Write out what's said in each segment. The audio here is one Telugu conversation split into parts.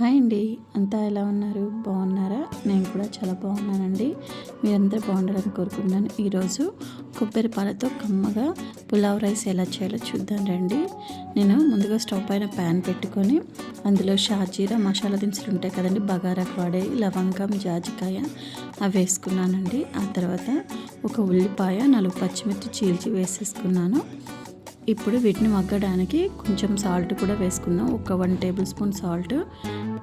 హాయ్ అండి. అంతా ఎలా ఉన్నారు? బాగున్నారా? నేను కూడా చాలా బాగున్నానండి. మీరందరూ బాగుండాలని కోరుకుంటున్నాను. ఈరోజు కొబ్బరి పాలతో కమ్మగా పులావ్ రైస్ ఎలా చేయాలో చూద్దాం రండి. నేను ముందుగా స్టవ్ పైన ప్యాన్ పెట్టుకొని అందులో షాజీరా మసాలా దినుసులు ఉంటాయి కదండి బగారాకు వాడే లవంగం జాజికాయ అవి వేసుకున్నానండి. ఆ తర్వాత ఒక ఉల్లిపాయ నాలుగు పచ్చిమిర్చి చీల్చి వేసేసుకున్నాను. ఇప్పుడు వీటిని మగ్గడానికి కొంచెం సాల్ట్ కూడా వేసుకుందాం. ఒక one tablespoon salt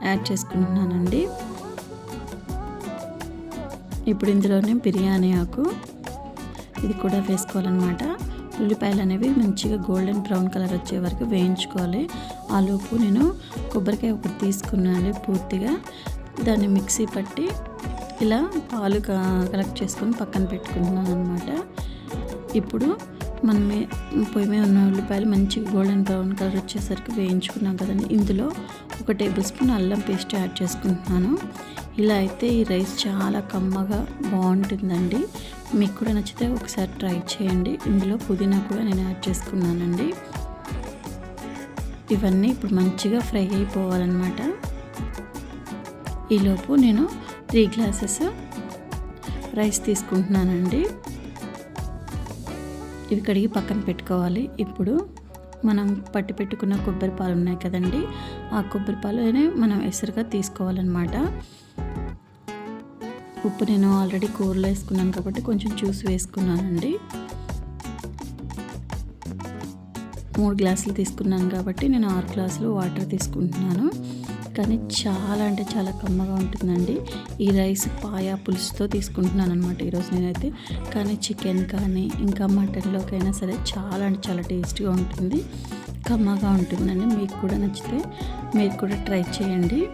add చేసుకుంటున్నానండి. ఇప్పుడు ఇందులోనే బిర్యానీ ఆకు ఇది కూడా వేసుకోవాలన్నమాట. ఉల్లిపాయలు అనేవి మంచిగా గోల్డెన్ బ్రౌన్ కలర్ వచ్చే వరకు వేయించుకోవాలి. ఆ లోపు నేను కొబ్బరికాయ ఒకటి తీసుకున్నాను పూర్తిగా. దాన్ని మిక్సీ పట్టి ఇలా పాలు కలెక్ట్ చేసుకొని పక్కన పెట్టుకుంటున్నాను అనమాట ఇప్పుడు మనమే పొయ్యి మీద ఉన్న ఉల్లిపాయలు మంచిగా గోల్డెన్ బ్రౌన్ కలర్ వచ్చేసరికి వేయించుకున్నాం కదండి. ఇందులో ఒక టేబుల్ స్పూన్ అల్లం పేస్ట్ యాడ్ చేసుకుంటున్నాను. ఇలా అయితే ఈ రైస్ చాలా కమ్మగా బాగుంటుందండి. మీకు కూడా నచ్చితే ఒకసారి ట్రై చేయండి. ఇందులో పుదీనా కూడా నేను యాడ్ చేసుకున్నానండి. ఇవన్నీ ఇప్పుడు మంచిగా ఫ్రై అయిపోవాలన్నమాట. ఈలోపు నేను త్రీ గ్లాసెస్ రైస్ తీసుకుంటున్నానండి. ఇవి కడిగి పక్కన పెట్టుకోవాలి. ఇప్పుడు మనం పట్టి పెట్టుకున్న కొబ్బరి పాలు ఉన్నాయి కదండి ఆ కొబ్బరి పాలు మనం ఎసరుగా తీసుకోవాలన్నమాట. ఉప్పు నేను ఆల్రెడీ కూరలో వేసుకున్నాను కాబట్టి కొంచెం జ్యూస్ వేసుకున్నానండి. మూడు గ్లాసులు తీసుకున్నాను కాబట్టి నేను ఆరు గ్లాసులు వాటర్ తీసుకుంటున్నాను. కానీ చాలా అంటే చాలా కమ్మగా ఉంటుందండి. ఈ రైస్ పాయా పులుసుతో తీసుకుంటున్నాను అనమాట ఈరోజు నేనైతే. కానీ చికెన్ కానీ ఇంకా మటన్లోకైనా సరే చాలా అంటే చాలా టేస్ట్గా ఉంటుంది. కమ్మగా ఉంటుందండి. మీకు కూడా నచ్చితే మీరు కూడా ట్రై చేయండి.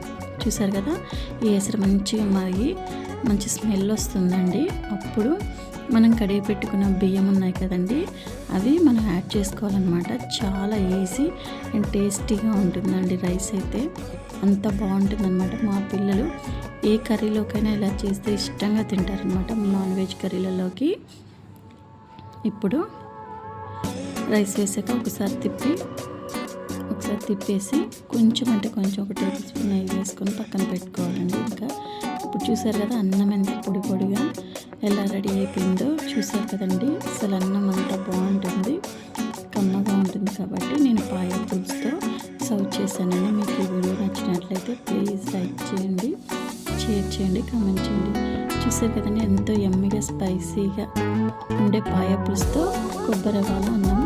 చూసారు కదా? ఈ ఎసరు మంచిగా మరిగి మంచి స్మెల్ వస్తుందండి. అప్పుడు మనం కడిగి పెట్టుకున్న బియ్యం ఉన్నాయి కదండి అవి మనం యాడ్ చేసుకోవాలన్నమాట. చాలా ఈజీ అండ్ టేస్టీగా ఉంటుందండి రైస్ అయితే. అంత బాగుంటుందన్నమాట. మా పిల్లలు ఏ కర్రీలోకైనా ఇలా చేస్తే ఇష్టంగా తింటారనమాట నాన్ వెజ్ కర్రీలలోకి. ఇప్పుడు రైస్ వేసాక ఒకసారి తిప్పి ఒకసారి తిప్పేసి కొంచెం అంటే కొంచెం ఒక టేబుల్ స్పూన్ నెయ్యి వేసుకొని పక్కన పెట్టుకోవాలండి. ఇంకా ఇప్పుడు చూసారు కదా అన్నం ఎంత పొడి పొడిగా ఎలా రెడీ అయిపోయిందో చూసారు కదండి. అసలు అన్నం అంతా బాగుంటుంది కమ్మగా ఉంటుంది కాబట్టి నేను పాయ పులుసుతో సర్వ్ చేశానండి మీకు నచ్చినట్లయితే ప్లీజ్ లైక్ చేయండి షేర్ చేయండి కామెంట్ చేయండి. చూసారు కదండి ఎంతో ఎమ్మిగా స్పైసీగా ఉండే పాయ పులుసుతో కొబ్బరి వాళ్ళ అన్నం